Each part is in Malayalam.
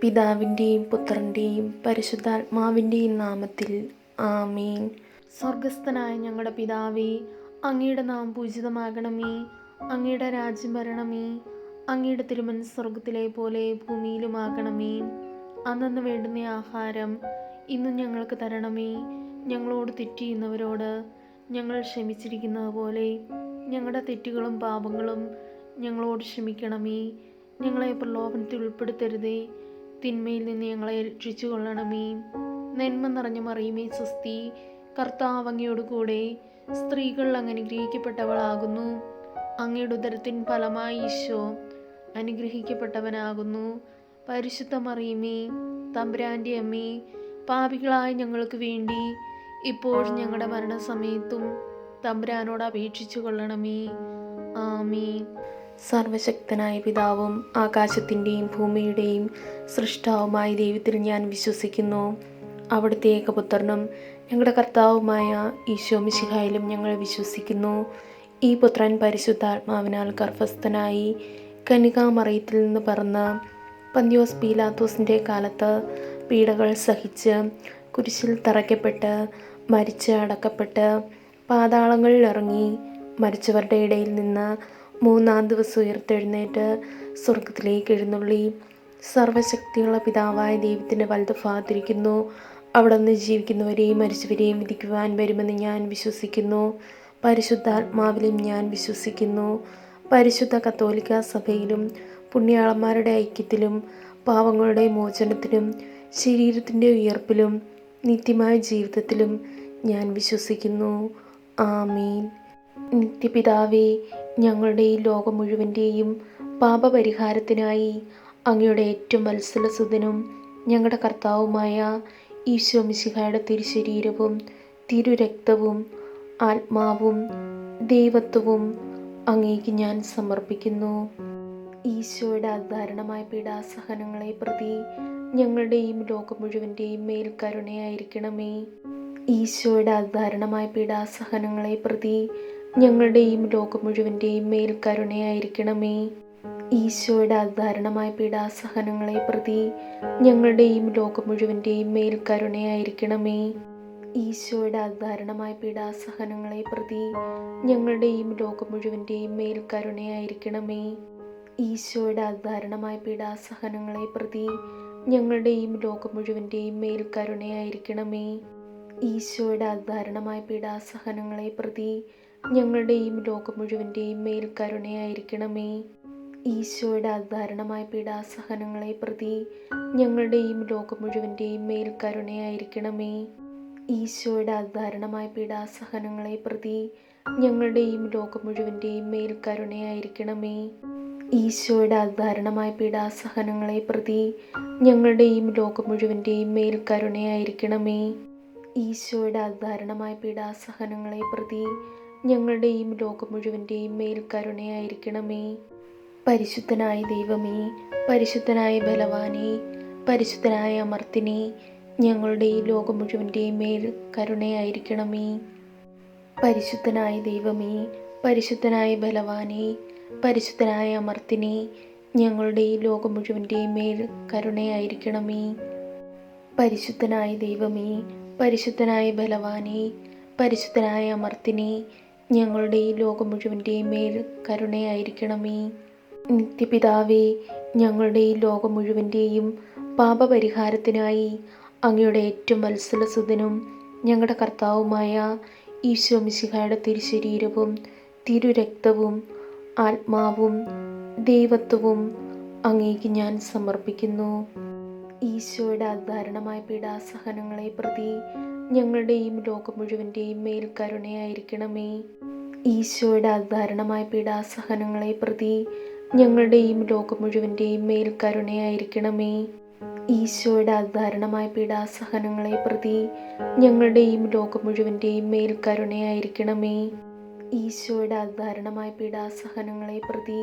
പിതാവിന്റെയും പുത്രന്റെയും പരിശുദ്ധാത്മാവിന്റെയും നാമത്തിൽ ആമീൻ. സ്വർഗസ്ഥനായ ഞങ്ങളുടെ പിതാവേ അങ്ങയുടെ നാം പൂജിതമാകണമേ അങ്ങയുടെ രാജ്യം വരണമേ അങ്ങയുടെ തിരുമൻ സ്വർഗത്തിലെ പോലെ ഭൂമിയിലുമാകണമേ. അന്നു വേണ്ടുന്ന ആഹാരം ഇന്നും ഞങ്ങൾക്ക് തരണമേ. ഞങ്ങളോട് തെറ്റിയുന്നവരോട് ഞങ്ങൾ ക്ഷമിച്ചിരിക്കുന്നത് പോലെ ഞങ്ങളുടെ തെറ്റുകളും പാപങ്ങളും ഞങ്ങളോട് ക്ഷമിക്കണമേ. ഞങ്ങളെ പ്രലോഭനത്തിൽ ഉൾപ്പെടുത്തരുതേ. തിന്മയിൽ നിന്ന് ഞങ്ങളെ രക്ഷിച്ചു കൊള്ളണമേ നന്മ നിറഞ്ഞ മറിയുമേ സ്വസ്തി കർത്താവ് കൂടെ സ്ത്രീകൾ അങ്ങ് അനുഗ്രഹിക്കപ്പെട്ടവളാകുന്നു. അങ്ങയുടെ ഉദരത്തിൻ ഫലമായി ഈശോ അനുഗ്രഹിക്കപ്പെട്ടവനാകുന്നു. പരിശുദ്ധ മറിയുമേ തമ്പുരാന്റെ അമ്മേ പാപികളായ ഞങ്ങൾക്ക് വേണ്ടി ഇപ്പോൾ ഞങ്ങളുടെ മരണസമയത്തും തമ്പുരാനോട് അപേക്ഷിച്ചു കൊള്ളണമേ ആമീൻ. സർവശക്തനായ പിതാവും ആകാശത്തിന്റെയും ഭൂമിയുടെയും സൃഷ്ടാവുമായ ദൈവത്തിൽ ഞാൻ വിശ്വസിക്കുന്നു. അവിടുത്തെ ഏകപുത്രനും ഞങ്ങളുടെ കർത്താവുമായ ഈശോ മിശിഹായിലും ഞങ്ങൾ വിശ്വസിക്കുന്നു. ഈ പുത്രൻ പരിശുദ്ധാത്മാവിനാൽ ഗർഭസ്ഥനായി കനികാമറയത്തിൽ നിന്ന് പറന്ന് പന്തിയോസ് പീലാത്തോസിന്റെ കാലത്ത് പീഡകൾ സഹിച്ച് കുരിശിൽ തറയ്ക്കപ്പെട്ട് മരിച്ച് അടക്കപ്പെട്ട് പാതാളങ്ങളിൽ ഇറങ്ങി മരിച്ചവരുടെ ഇടയിൽ നിന്ന് മൂന്നാം ദിവസം ഉയർത്തെഴുന്നേറ്റ് സ്വർഗത്തിലേക്ക് എഴുന്നള്ളി. സർവശക്തിയുള്ള പിതാവായ ദൈവത്തിന്റെ വലത് ഭാഗത്തിരിക്കുന്നു അവിടെ നിന്ന് ജീവിക്കുന്നവരെയും മരിച്ചവരെയും വിധിക്കുവാൻ വരുമെന്ന് ഞാൻ വിശ്വസിക്കുന്നു. പരിശുദ്ധാത്മാവിലും ഞാൻ വിശ്വസിക്കുന്നു. പരിശുദ്ധ കത്തോലിക്ക സഭയിലും പുണ്യാളന്മാരുടെ ഐക്യത്തിലും പാവങ്ങളുടെ മോചനത്തിലും ശരീരത്തിന്റെ ഉയർപ്പിലും നിത്യമായ ജീവിതത്തിലും ഞാൻ വിശ്വസിക്കുന്നു. ആമീൻ. നിത്യപിതാവേ ഞങ്ങളുടെ ഈ ലോകം മുഴുവന്റെയും പാപപരിഹാരത്തിനായി അങ്ങയുടെ ഏറ്റവും വത്സലസുതനും ഞങ്ങളുടെ കർത്താവുമായ ഈശോ മിശിഹായുടെ തിരുശരീരവും തിരുരക്തവും ആത്മാവും ദൈവത്വവും അങ്ങേക്ക് ഞാൻ സമർപ്പിക്കുന്നു. ഈശോയുടെ അധാരണമായ പീഡാസഹനങ്ങളെ പ്രതി ഞങ്ങളുടെയും ലോകം മുഴുവന്റെയും മേൽ കരുണയായിരിക്കണമേ. ഈശോയുടെ അധാരണമായ പീഡാസഹനങ്ങളെ പ്രതി ഞങ്ങളുടെയും ലോകം മുഴുവന്റെയും മേൽ കരുണയായിരിക്കണമേ. ഈശോയുടെ അധാരണമായ പീഡാസഹനങ്ങളെ പ്രതി ഞങ്ങളുടെയും ലോകം മുഴുവന്റെയും മേൽ കരുണയായിരിക്കണമേ. ഈശോയുടെ അധാരണമായ പീഡാസഹനങ്ങളെ പ്രതി ഞങ്ങളുടെയും ലോകം മുഴുവന്റെയും മേൽ കരുണയായിരിക്കണമേ. ഈശോയുടെ അധാരണമായ പീഡാസഹനങ്ങളെ പ്രതി ഞങ്ങളുടെയും ലോകം മുഴുവന്റെയും മേൽ കരുണയായിരിക്കണമേ. ഈശോയുടെ അധാരണമായ പീഡാസഹനങ്ങളെ പ്രതി ഞങ്ങളുടെയും ലോകം മുഴുവന്റെയും മേൽ കരുണയായിരിക്കണമേ. ഈശോയുടെ അധാരണമായ പീഡാസഹനങ്ങളെ പ്രതി ഞങ്ങളുടെയും ലോകം മുഴുവന്റെയും മേൽ കരുണയായിരിക്കണമേ. ഈശോയുടെ അധാരണമായ പീഡാസഹനങ്ങളെ പ്രതി ഞങ്ങളുടെയും ലോകം മുഴുവന്റെയും മേൽ കരുണയായിരിക്കണമേ. ഈശോയുടെ അധാരണമായ പീഡാസഹനങ്ങളെ പ്രതി ഞങ്ങളുടെയും ലോകം മുഴുവന്റെയും മേൽ കരുണയായിരിക്കണമേ. ഈശോയുടെ അധാരണമായ പീഡാസഹനങ്ങളെ പ്രതി ഞങ്ങളുടെയും ലോകം മുഴുവന്റെയും മേൽ കരുണയായിരിക്കണമേ. പരിശുദ്ധനായ ദൈവമേ പരിശുദ്ധനായ ബലവാനെ പരിശുദ്ധനായ അമർത്തിനെ ഞങ്ങളുടെ ഈ ലോകം മുഴുവന്റെയും മേൽ കരുണയായിരിക്കണമേ. പരിശുദ്ധനായ ദൈവമേ പരിശുദ്ധനായ ബലവാനെ പരിശുദ്ധനായ അമർത്തിനെ ഞങ്ങളുടെ ഈ ലോകം മുഴുവന്റെയും മേൽ കരുണയായിരിക്കണമേ. പരിശുദ്ധനായ ദൈവമേ പരിശുദ്ധനായ ബലവാനെ പരിശുദ്ധനായ അമർത്തിനെ ഞങ്ങളുടെ ഈ ലോകം മുഴുവന്റെയും മേൽ കരുണയായിരിക്കണമേ. നിത്യപിതാവേ ഞങ്ങളുടെ ഈ ലോകം മുഴുവന്റെയും പാപപരിഹാരത്തിനായി അങ്ങയുടെ ഏറ്റവും വത്സലസുതനും ഞങ്ങളുടെ കർത്താവുമായ ഈശോ മിശിഹായുടെ തിരുശരീരവും തിരുരക്തവും ആത്മാവും ദൈവത്വവും അങ്ങേക്ക് ഞാൻ സമർപ്പിക്കുന്നു. ഈശോയുടെ അധാരണമായ പീഡാസഹനങ്ങളെ പ്രതി ഞങ്ങളുടെയും ലോകം മുഴുവന്റെയും മേൽ കരുണയായിരിക്കണമേ. ഈശോയുടെ അധാരണമായ പീഡാസഹനങ്ങളെ പ്രതി ഞങ്ങളുടെയും ലോകം മുഴുവന്റെയും മേൽ കരുണയായിരിക്കണമേ. ഈശോയുടെ അധാരണമായ പീഡാസഹനങ്ങളെ പ്രതി ഞങ്ങളുടെയും ലോകം മുഴുവന്റെയും മേൽ കരുണയായിരിക്കണമേ. ഈശോയുടെ അധാരണമായ പീഡാസഹനങ്ങളെ പ്രതി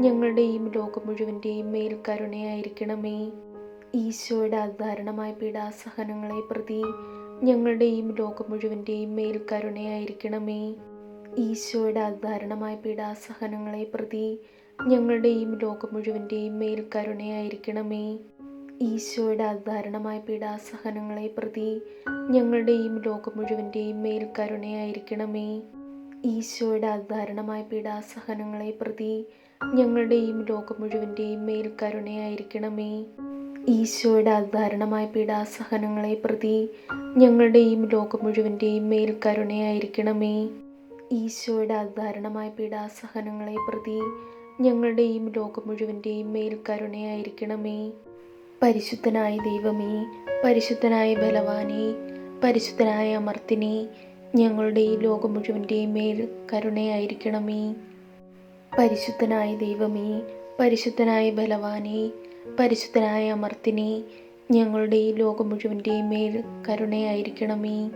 ഞങ്ങളുടെയും ലോകം മുഴുവന്റെയും മേൽ കരുണയായിരിക്കണമേ. ഈശോയുടെ അധാരണമായ പീഡാസഹനങ്ങളെ പ്രതി ഞങ്ങളുടെയും ലോകം മുഴുവന്റെയും മേൽ കരുണയായിരിക്കണമേ. ഈശോയുടെ അധാരണമായ പീഡാസഹനങ്ങളെ പ്രതി ഞങ്ങളുടെയും ലോകം മുഴുവന്റെയും മേൽ കരുണയായിരിക്കണമേ. ഈശോയുടെ അധാരണമായ പീഡാസഹനങ്ങളെ പ്രതി ഞങ്ങളുടെയും ലോകം മുഴുവന്റെയും മേൽ കരുണയായിരിക്കണമേ. ഈശോയുടെ അധാരണമായ പീഡാസഹനങ്ങളെ പ്രതി ഞങ്ങളുടെയും ലോകം മുഴുവന്റെയും മേൽ കരുണയായിരിക്കണമേ. ഈശോയുടെ അധാരണമായ പീഡാസഹനങ്ങളെ പ്രതി ഞങ്ങളുടെയും ലോകം മുഴുവന്റെയും മേൽ കരുണയായിരിക്കണമേ. ഈശോയുടെ അധാരണമായ പീഡാസഹനങ്ങളെ പ്രതി ഞങ്ങളുടെയും ലോകം മുഴുവന്റെയും മേൽ കരുണയായിരിക്കണമേ. പരിശുദ്ധനായ ദൈവമേ പരിശുദ്ധനായ ബലവാനെ പരിശുദ്ധനായ അമർത്തിനെ ഞങ്ങളുടെ ഈ ലോകം മുഴുവന്റെയും മേൽ കരുണയായിരിക്കണമേ. പരിശുദ്ധനായ ദൈവമേ പരിശുദ്ധനായ ബലവാനെ പരിശുദ്ധനായ അമർത്തിനെ ഞങ്ങളുടെ ഈ ലോകം മുഴുവന്റെയും മേൽ കരുണയായിരിക്കണമേ.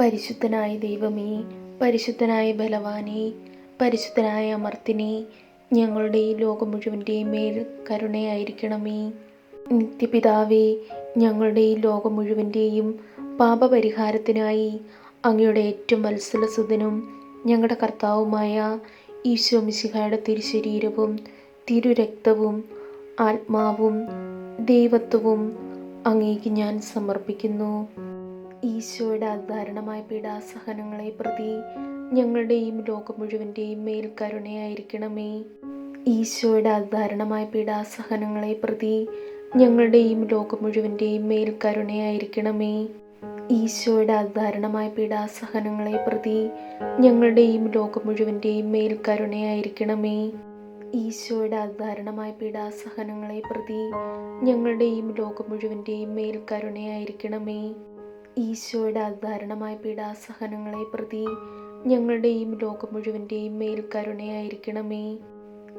പരിശുദ്ധനായ ദൈവമേ പരിശുദ്ധനായ ബലവാനെ പരിശുദ്ധനായ അമർത്തിനെ ഞങ്ങളുടെ ഈ ലോകം മുഴുവന്റെയും മേൽ കരുണയായിരിക്കണമേ. നിത്യപിതാവേ ഞങ്ങളുടെ ഈ ലോകം മുഴുവന്റെയും പാപപരിഹാരത്തിനായി അങ്ങയുടെ ഏറ്റവും വത്സലസുതനും ഞങ്ങളുടെ കർത്താവുമായ ഈശോ മിശിഹായുടെ തിരുശരീരവും തിരുരക്തവും ആത്മാവും ദൈവത്വവും അങ്ങേക്ക് ഞാൻ സമർപ്പിക്കുന്നു. ഈശോയുടെ അധാരണമായ പീഡാസഹനങ്ങളെ പ്രതി ഞങ്ങളുടെയും ലോകം മുഴുവന്റെയും മേൽ കരുണയായിരിക്കണമേ. ഈശോയുടെ അധാരണമായ പീഡാസഹനങ്ങളെ പ്രതി ഞങ്ങളുടെയും ലോകം മുഴുവന്റെയും മേൽ കരുണയായിരിക്കണമേ. ഈശോയുടെ അധാരണമായ പീഡാസഹനങ്ങളെ പ്രതി ഞങ്ങളുടെയും ലോകം മുഴുവന്റെയും മേൽ കരുണയായിരിക്കണമേ. ഈശോയുടെ അധാരണമായ പീഡാസഹനങ്ങളെ പ്രതി ഞങ്ങളുടെയും ലോകം മുഴുവന്റെയും മേൽ കരുണയായിരിക്കണമേ. ഈശോയുടെ അധാരണമായ പീഡാസഹനങ്ങളെ പ്രതി ഞങ്ങളുടെയും ലോകം മുഴുവന്റെയും മേൽ കരുണയായിരിക്കണമേ.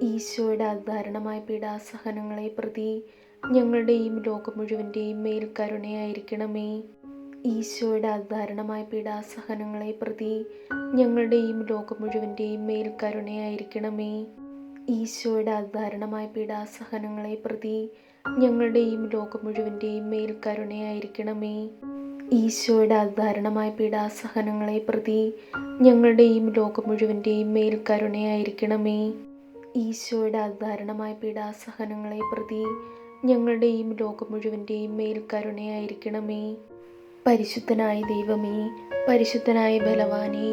ഈശോയുടെ അധാരണമായ പീഡാസഹനങ്ങളെ പ്രതി ഞങ്ങളുടെയും ലോകം മുഴുവന്റെയും മേൽ കരുണയായിരിക്കണമേ. ഈശോയുടെ അധാരണമായ പീഡാസഹനങ്ങളെ പ്രതി ഞങ്ങളുടെയും ലോകം മുഴുവന്റെയും മേൽ കരുണയായിരിക്കണമേ. ഈശോയുടെ അധാരണമായ പീഡാസഹനങ്ങളെ പ്രതി ഞങ്ങളുടെയും ലോകം മുഴുവന്റെയും മേൽ കരുണയായിരിക്കണമേ. ഈശോയുടെ അധാരണമായ പീഡാസഹനങ്ങളെ പ്രതി ഞങ്ങളുടെയും ലോകം മുഴുവന്റെയും മേൽ കരുണയായിരിക്കണമേ. ഈശോയുടെ അധാരണമായ പീഡാസഹനങ്ങളെ പ്രതി ഞങ്ങളുടെയും ലോകം മുഴുവന്റെയും മേൽ കരുണയായിരിക്കണമേ. പരിശുദ്ധനായ ദൈവമേ പരിശുദ്ധനായ ബലവാനെ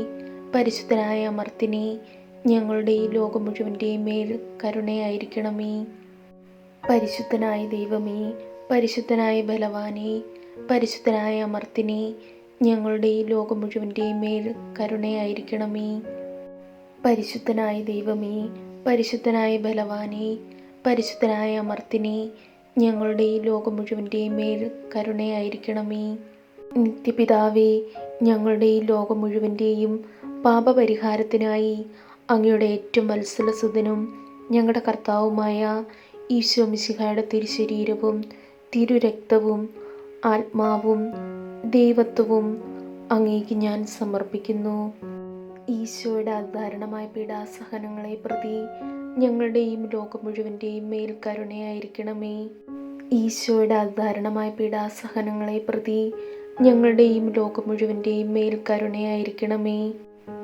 പരിശുദ്ധനായ അമർത്തിനെ ഞങ്ങളുടെ ഈ ലോകം മുഴുവന്റെയും മേൽ കരുണയായിരിക്കണമേ. പരിശുദ്ധനായ ദൈവമേ പരിശുദ്ധനായ ബലവാനെ പരിശുദ്ധനായ അമർത്തിനെ ഞങ്ങളുടെ ഈ ലോകം മുഴുവന്റെയും മേൽ കരുണയായിരിക്കണമേ. പരിശുദ്ധനായ ദൈവമേ പരിശുദ്ധനായ ബലവാനെ പരിശുദ്ധനായ അമർത്തിനെ ഞങ്ങളുടെ ഈ ലോകം മുഴുവന്റെയും മേൽ കരുണയായിരിക്കണമേ. നിത്യപിതാവേ ഞങ്ങളുടെ ഈ ലോകം മുഴുവന്റെയും പാപപരിഹാരത്തിനായി അങ്ങയുടെ ഏറ്റവും വത്സലസുതനും ഞങ്ങളുടെ കർത്താവുമായ ഈശോ മിശിഹായുടെ തിരുശരീരവും തിരുരക്തവും ആത്മാവും ദൈവത്വവും അങ്ങേക്ക് ഞാൻ സമർപ്പിക്കുന്നു. ഈശോയുടെ അധാരണമായ പീഡാസഹനങ്ങളെ പ്രതി ഞങ്ങളുടെയും ലോകം മുഴുവന്റെയും മേൽ കരുണയായിരിക്കണമേ. ഈശോയുടെ അധാരണമായ പീഡാസഹനങ്ങളെ പ്രതി ഞങ്ങളുടെയും ലോകം മുഴുവന്റെയും മേൽ കരുണയായിരിക്കണമേ.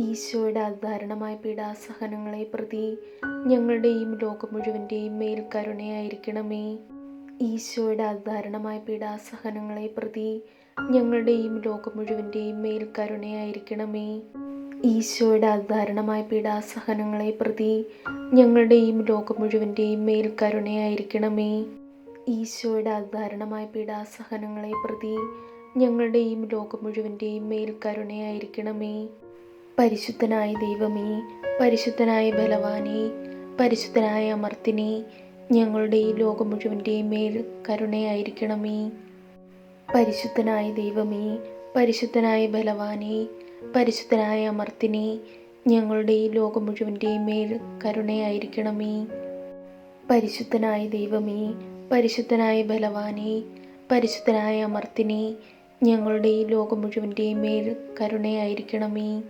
ഈശോയുടെ അധാരണമായ പീഡാസഹനങ്ങളെ പ്രതി ഞങ്ങളുടെയും ലോകം മുഴുവന്റെയും മേൽ കരുണയായിരിക്കണമേ. ഈശോയുടെ അധാരണമായ പീഡാസഹനങ്ങളെ പ്രതി ഞങ്ങളുടെയും ലോകം മുഴുവന്റെയും മേൽ കരുണയായിരിക്കണമേ. ഈശോയുടെ അധാരണമായ പീഡാസഹനങ്ങളെ പ്രതി ഞങ്ങളുടെയും ലോകം മുഴുവന്റെയും മേൽ കരുണയായിരിക്കണമേ. ഈശോയുടെ അധാരണമായ പീഡാസഹനങ്ങളെ പ്രതി ഞങ്ങളുടെയും ലോകം മുഴുവന്റെയും മേൽ കരുണയായിരിക്കണമേ. പരിശുദ്ധനായ ദൈവമേ പരിശുദ്ധനായ ബലവാനെ പരിശുദ്ധനായ അമർത്തിനെ ഞങ്ങളുടെ ഈ ലോകം മുഴുവന്റെയും മേൽ കരുണയായിരിക്കണമേ. പരിശുദ്ധനായ ദൈവമേ പരിശുദ്ധനായ ബലവാനെ പരിശുദ്ധനായ അമർത്തിനെ ഞങ്ങളുടെ ഈ ലോകം മുഴുവന്റെയും മേൽ കരുണയായിരിക്കണമേ. പരിശുദ്ധനായ ദൈവമേ പരിശുദ്ധനായ ബലവാനെ പരിശുദ്ധനായ അമർത്തിനെ ഞങ്ങളുടെ ഈ ലോകം മുഴുവന്റെയും മേൽ കരുണയായിരിക്കണമേ.